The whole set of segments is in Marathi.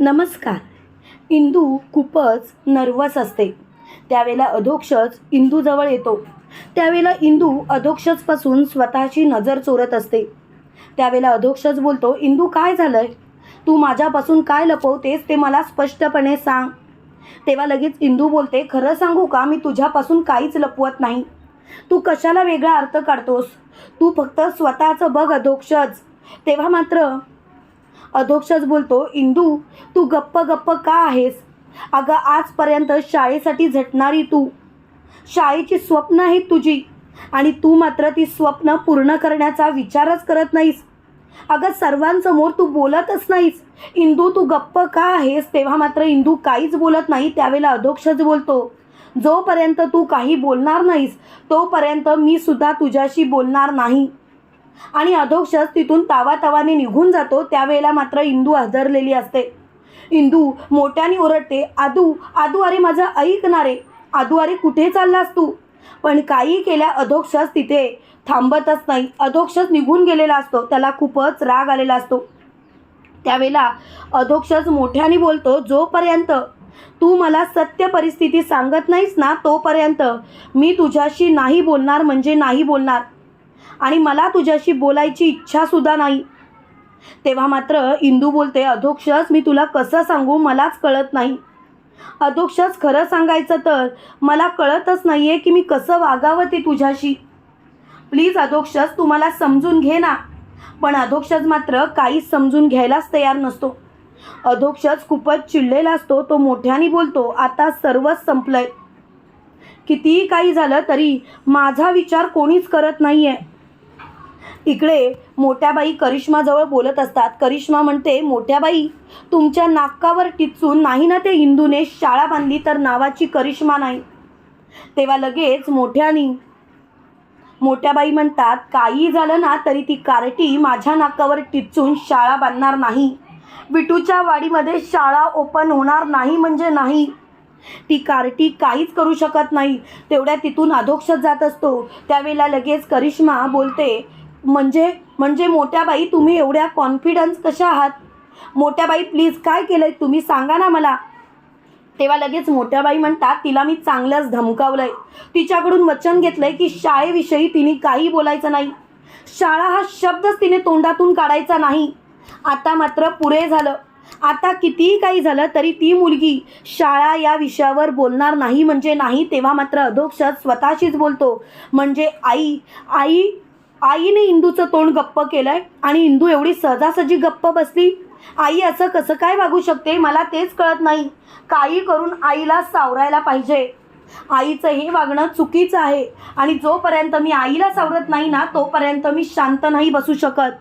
नमस्कार. इंदू खूपच नर्वस असते. त्यावेळेला अधोक्षज इंदूजवळ येतो. त्यावेळेला इंदू अधोक्षजपासून स्वतःची नजर चोरत असते. त्यावेळेला अधोक्षज बोलतो इंदू काय झालंय? तू माझ्यापासून काय लपवतेस ते मला स्पष्टपणे सांग. तेव्हा लगेच इंदू बोलते खरं सांगू का मी तुझ्यापासून काहीच लपवत नाही. तू कशाला वेगळा अर्थ काढतोस? तू फक्त स्वतःचं बघ अधोक्षज तेव्हा मात्र अधोक्षच बोलतो इंदू तू गप्प गप्प का आहेस? अगं आजपर्यंत शाळेसाठी झटणारी तू. शाळेची स्वप्न आहेत तुझी आणि तू मात्र ती स्वप्न पूर्ण करण्याचा विचारच करत नाहीस. अगं सर्वांसमोर तू बोलतच नाहीस. इंदू तू गप्प का आहेस? तेव्हा मात्र इंदू काहीच बोलत नाही त्यावेळेला अधोक्षच बोलतो जोपर्यंत तू काही बोलणार नाहीस तोपर्यंत मी सुद्धा तुझ्याशी बोलणार नाही. आणि अधोक्षस तिथून तावातावाने निघून जातो त्यावेळेला मात्र इंदू हजरलेली असते. इंदू मोठ्याने ओरडते आदू आदू अरे माझं ऐकणारे आदू अरे कुठे चाललास तू? पण काही केल्या अधोक्षस तिथे थांबतच नाही. अधोक्षज निघून गेलेला असतो त्याला खूपच राग आलेला असतो. त्यावेळेला अधोक्षज मोठ्याने बोलतो जोपर्यंत तू मला सत्य परिस्थिती सांगत नाहीस ना तोपर्यंत मी तुझ्याशी नाही बोलणार म्हणजे नाही बोलणार. आणि मला तुझ्याशी बोलायची इच्छासुद्धा नाही. तेव्हा मात्र इंदू बोलते अधोक्षस मी तुला कसं सांगू मलाच कळत नाही. अधोक्षस खरं सांगायचं तर मला कळतच नाही आहे की मी कसं वागावं ते तुझ्याशी. प्लीज अधोक्षस तू मला समजून घे ना. पण अधोक्षस मात्र काहीच समजून घ्यायलाच तयार नसतो. अधोक्षस खूपच चिडलेला असतो तो मोठ्याने बोलतो आता सर्वच संपलंय. कितीही काही झालं तरी माझा विचार कोणीच करत नाही आहे इकडे मोठ्याबाई करिश्माजवळ बोलत असतात. करिश्मा म्हणते मोठ्याबाई तुमच्या नाकावर टिचून नाही ना ते हिंदूने शाळा बांधली तर नावाची करिश्मा नाही? तेव्हा लगेच मोठ्यानी मोठ्याबाई म्हणतात काही झालं ना तरी ती कार्टी माझ्या नाकावर टिचून शाळा बांधणार नाही. विटूच्या वाडीमध्ये शाळा ओपन होणार नाही म्हणजे नाही. ती कार्टी काहीच करू शकत नाही. तेवढ्या तिथून अधोक्षत जात असतो. त्यावेळेला लगेच करिश्मा बोलते म्हणजे म्हणजे मोठ्या बाई तुम्ही एवढ्या कॉन्फिडन्स कशा आहात? मोठ्या बाई प्लीज काय केलंय? तुम्ही सांगा ना मला. तेव्हा लगेच मोठ्या बाई म्हणतात तिला मी चांगलंच धमकावलंय. तिच्याकडून वचन घेतलंय की शाळेविषयी तिने काही बोलायचं नाही. शाळा हा शब्दच तिने तोंडातून काढायचा नाही. आता मात्र पुरे झालं. आता कितीही काही झालं तरी ती मुलगी शाळा या विषयावर बोलणार नाही म्हणजे नाही तेव्हा मात्र अधोक्षत स्वतःशीच बोलतो. म्हणजे आई आई आईने इंदूचं तोंड गप्प केलंय आणि इंदू एवढी सहजासहजी गप्प बसली. आई असं कसं काय वागू शकते? मला तेच कळत नाही. काही करून आईला सावरायला पाहिजे. आईचं हे वागणं चुकीचं आहे आणि जोपर्यंत मी आईला सावरत नाही ना तोपर्यंत मी शांत नाही बसू शकत.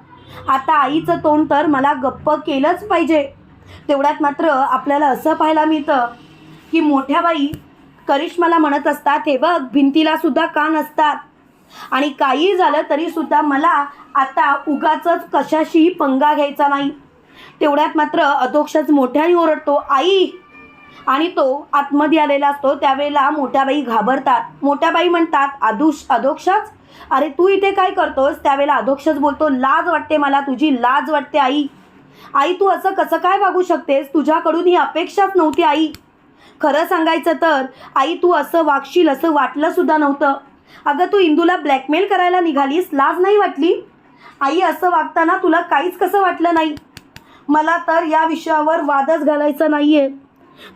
आता आईचं तोंड तर मला गप्प केलंच पाहिजे. तेवढ्यात मात्र आपल्याला असं पाहायला मिळतं की मोठ्या बाई करिश्माला म्हणत असतात हे बघ भिंतीला सुद्धा कान असतात आणि काही झालं तरी सुद्धा मला आता उगाच कशाशी पंगा घ्यायचा नाही. तेवढ्यात मात्र अधोक्षच मोठ्याने ओरडतो आई! आणि तो आतमध्ये आलेला असतो. त्यावेळेला मोठ्याबाई घाबरतात. मोठ्याबाई म्हणतात आदुष अधोक्षच? अरे तू इथे काय करतोस? त्यावेळेला अधोक्षच बोलतो लाज वाटते मला तुझी लाज वाटते आई. आई तू असं कसं काय वागू शकतेस? तुझ्याकडून ही अपेक्षाच नव्हती आई. खरं सांगायचं तर आई तू असं वागशील असं वाटलं सुद्धा नव्हतं. अगं तू इंदूला ब्लॅकमेल करायला निघालीस लाज नाही वाटली? आई असं वागताना तुला काहीच कसं वाटलं नाही? मला तर या विषयावर वादच घालायचा नाही आहे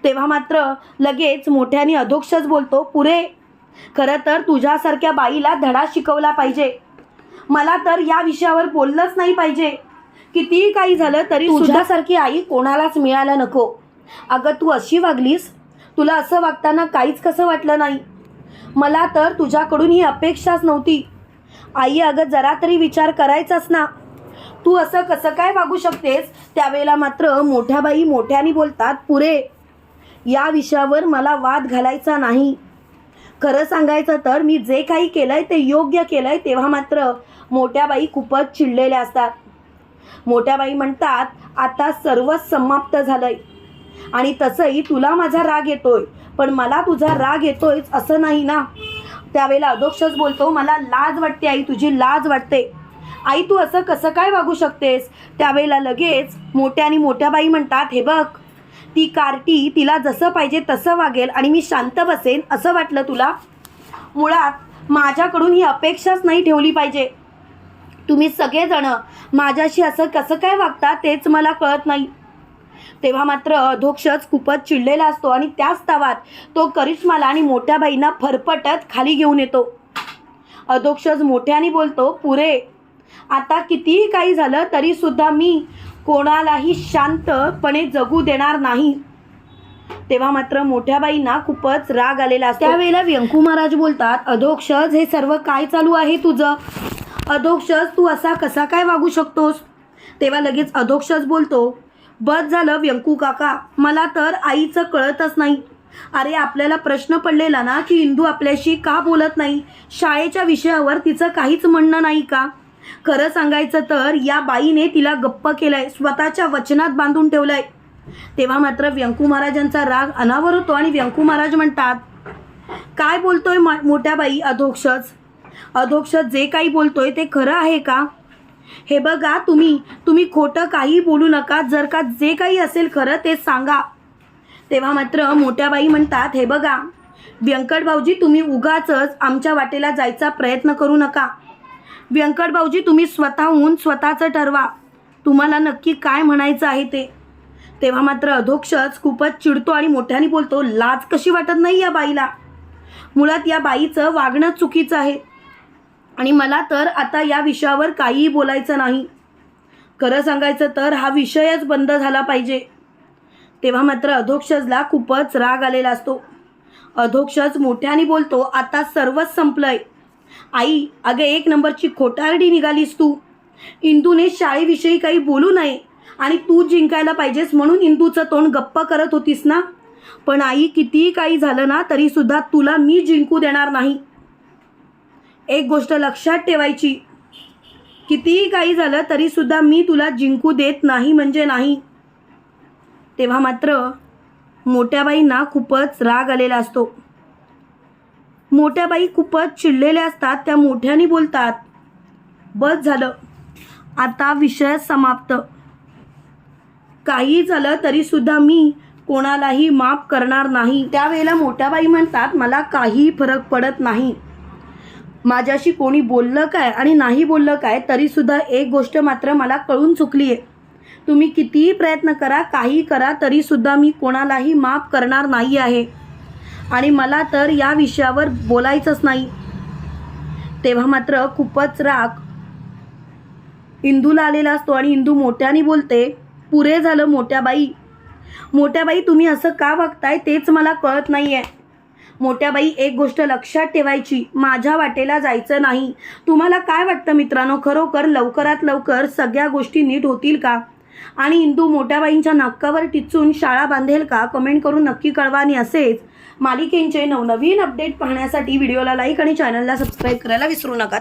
तेव्हा मात्र लगेच मोठ्याने अधोक्षच बोलतो पुरे खरं तर तुझ्यासारख्या बाईला धडा शिकवला पाहिजे. मला तर या विषयावर बोललंच नाही पाहिजे. कितीही काही झालं तरी तुझ्यासारखी आई कोणालाच मिळायला नको. अगं तू अशी वागलीस तुला असं वागताना काहीच कसं वाटलं नाही? मला तर तुझ्याकडून ही अपेक्षाच नव्हती. आई अगं जरा तरी विचार करायचाच ना. तू असं कसं काय वागू शकतेस? त्यावेळेला मात्र मोठ्या बाई मोठ्याने बोलतात पुरे या विषयावर मला वाद घालायचा नाही. खरं सांगायचं तर मी जे काही केलं आहे ते योग्य केलं आहे तेव्हा मात्र मोठ्या बाई खूपच चिडलेल्या असतात. मोठ्या बाई म्हणतात आता सर्वच समाप्त झालंय आणि तसंही तुला माझा राग येतोय. पण मला तुझा राग येतोयच असं नाही ना? त्यावेळेला अधोक्षच बोलतो मला लाज वाटते आई तुझी लाज वाटते. आई तू असं कसं काय वागू शकतेस? त्यावेळेला लगेच मोठ्या आणि मोठ्या बाई म्हणतात हे बघ ती कार्टी तिला जसं पाहिजे तसं वागेल आणि मी शांत बसेन असं वाटलं तुला? मुळात माझ्याकडून ही अपेक्षाच नाही ठेवली पाहिजे. तुम्ही सगळेजण माझ्याशी असं कसं काय वागता तेच मला कळत नाही. तेव्हा मात्र अधोक्षच खूपच चिडलेला असतो आणि त्याच तावात तो करिश्माला आणि मोठ्या बाईंना फरफटत खाली घेऊन येतो. अधोक्षज मोठ्याने बोलतो पुरे आता कितीही काही झालं तरी सुद्धा मी कोणालाही शांतपणे जगू देणार नाही. तेव्हा मात्र मोठ्या बाईंना खूपच राग आलेला असतो. त्यावेळेला व्यंकू महाराज बोलतात अधोक्षज हे सर्व काय चालू आहे तुझं? अधोक्षज तू असा कसा काय वागू शकतोस? तेव्हा लगेच अधोक्षज बोलतो बस झालं व्यंकू काका. मला तर आईचं कळतच नाही. अरे आपल्याला प्रश्न पडलेला ना की इंदू आपल्याशी का बोलत नाही? शाळेच्या विषयावर तिचं काहीच म्हणणं नाही का? खरं सांगायचं तर या बाईने तिला गप्प केलंय. स्वतःच्या वचनात बांधून ठेवलंय. तेव्हा मात्र व्यंकू महाराजांचा राग अनावर होतो आणि व्यंकू महाराज म्हणतात काय बोलतोय मोठ्या बाई अधोक्षज अधोक्षज जे काही बोलतोय ते खरं आहे का? हे बघा तुम्ही तुम्ही खोटं काही बोलू नका जर का जे काही असेल खरं ते सांगा. तेव्हा मात्र मोठ्या बाई म्हणतात हे बघा व्यंकट भाऊजी तुम्ही उगाचच आमच्या वाटेला जायचा प्रयत्न करू नका. व्यंकट भाऊजी तुम्ही स्वतःहून स्वतःचं ठरवा. तुम्हाला नक्की काय म्हणायचं आहे ते. तेव्हा मात्र अधोक्षच खूपच चिडतो आणि मोठ्याने बोलतो लाज कशी वाटत नाही या बाईला? मुळात या बाईचं वागणं चुकीचं आहे. आणि मला तर आता या विषयावर काहीही बोलायचं नाही. खरं सांगायचं तर हा विषयच बंद झाला पाहिजे. तेव्हा मात्र अधोक्षजला खूपच राग आलेला असतो. अधोक्षज मोठ्याने बोलतो आता सर्वच संपलंय. आई अगं एक नंबरची खोटारडी निघालीस तू. इंदूने शाळेविषयी काही बोलू नये आणि तू जिंकायला पाहिजेस म्हणून इंदूचं तोंड गप्प करत होतीस ना? पण आई कितीही काही झालं ना तरीसुद्धा तुला मी जिंकू देणार नाही. एक गोष्ट लक्षात ठेवायची. कितीही काही झालं तरीसुद्धा मी तुला जिंकू देत नाही म्हणजे नाही. तेव्हा मात्र मोठ्याबाईंना खूपच राग आलेला असतो. मोठ्या बाई खूपच चिडलेल्या असतात त्या मोठ्याने बोलतात बस झालं आता विषय समाप्त. काही झालं तरीसुद्धा मी कोणालाही माफ करणार नाही. त्यावेळेला मोठ्या बाई म्हणतात मला काही फरक पडत नाही. माझ्याशी कोणी बोललं काय आणि नाही बोललं काय तरीसुद्धा एक गोष्ट मात्र मला कळून चुकली आहे. तुम्ही कितीही प्रयत्न करा काही करा तरीसुद्धा मी कोणालाही माफ करणार नाही आहे. आणि मला तर या विषयावर बोलायचंच नाही. तेव्हा मात्र खूपच राग. इंदूला आलेला असतो आणि इंदू मोठ्याने बोलते पुरे झालं मोठ्या बाई मोठ्या बाई तुम्ही असं का वागताय तेच मला कळत नाही आहे मोठ्या बाई एक गोष्ट लक्षात ठेवायची माझ्या वाटेला जायचं नाही. तुम्हाला काय वाटतं मित्रांनो? खरोखर लवकरात लवकर सगळ्या गोष्टी नीट होतील का? आणि इंदू मोठ्या बाईंच्या नाकावर टिचून शाळा बांधेल का? कमेंट करून नक्की कळवा आणि असेच मालिकेंचे नवनवीन अपडेट पाहण्यासाठी व्हिडिओला लाईक आणि चॅनलला सबस्क्राईब करायला विसरू नका.